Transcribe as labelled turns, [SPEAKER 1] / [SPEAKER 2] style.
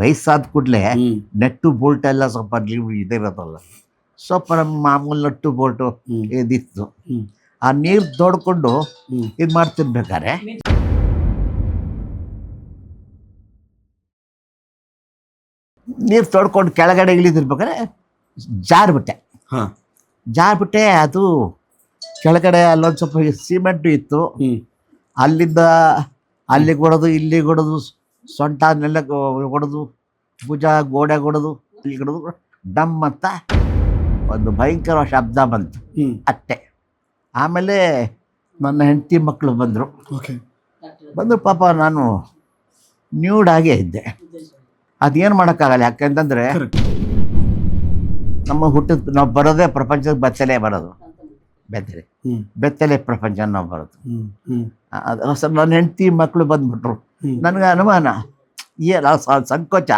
[SPEAKER 1] ವಯಸ್ಸಾದ ಕೂಡಲೇ
[SPEAKER 2] ನಟ್ಟು
[SPEAKER 1] ನೆಟ್ಟು ಬೋಲ್ಟ್ ಎಲ್ಲ ಸ್ವಲ್ಪ ಇದೇ ಇರೋದಲ್ಲ. ಸ್ವಲ್ಪ ನಮ್ಮ ಮಾಮೂಲಿ ನಟ್ಟು ಬೋಲ್ಟು ಇದಿತ್ತು. ಆ ನೀರು ದೊಡ್ಕೊಂಡು ಇದು ಮಾಡ್ತಿರ್ಬೇಕಾರೆ ನೀರು ತೊಡ್ಕೊಂಡು ಕೆಳಗಡೆ ಇಳಿದಿರ್ಬೇಕಾದ್ರೆ ಜಾರ್ಬಿಟ್ಟೆ.
[SPEAKER 2] ಹಾ.
[SPEAKER 1] ಜಾರ್ಬಿಟ್ಟೆ ಅದು ಕೆಳಗಡೆ ಅಲ್ಲೊಂದು ಸ್ವಲ್ಪ ಸಿಮೆಂಟು ಇತ್ತು. ಅಲ್ಲಿಂದ ಅಲ್ಲಿಗೆ ಹೊಡೋದು ಇಲ್ಲಿಗೆ ಹೊಡೋದು ಸೊಂಟ ನೆಲ ಹೊಡೆದು ಭುಜ ಗೋಡೆ ಹೊಡೆದು ಇಲ್ಲಿ ಹೊಡೋದು ಡಮ್ ಅಂತ ಒಂದು ಭಯಂಕರ ಶಬ್ದ ಬಂತು. ಅತ್ತೆ ಆಮೇಲೆ ನನ್ನ ಹೆಂಡತಿ ಮಕ್ಕಳು ಬಂದರು. ಬಂದು ಪಾಪ ನಾನು ನ್ಯೂಡಾಗೇ ಇದ್ದೆ. ಅದೇನು ಮಾಡೋಕ್ಕಾಗಲ್ಲ ಯಾಕೆಂತಂದರೆ ನಮ್ಮ ಹುಟ್ಟಿದ ನಾವು ಬರೋದೇ ಪ್ರಪಂಚದ ಬೆತ್ತಲೆ ಬರೋದು. ಬೆತ್ತಲೆ. ಬೆತ್ತಲೆ ಪ್ರಪಂಚ ನಾವು ಬರೋದು. ನನ್ನ ಹೆಂಡತಿ ಮಕ್ಕಳು ಬಂದ್ಬಿಟ್ರು. ನನಗೆ ಅನುಮಾನ ಏ ಸಂಕೋಚ.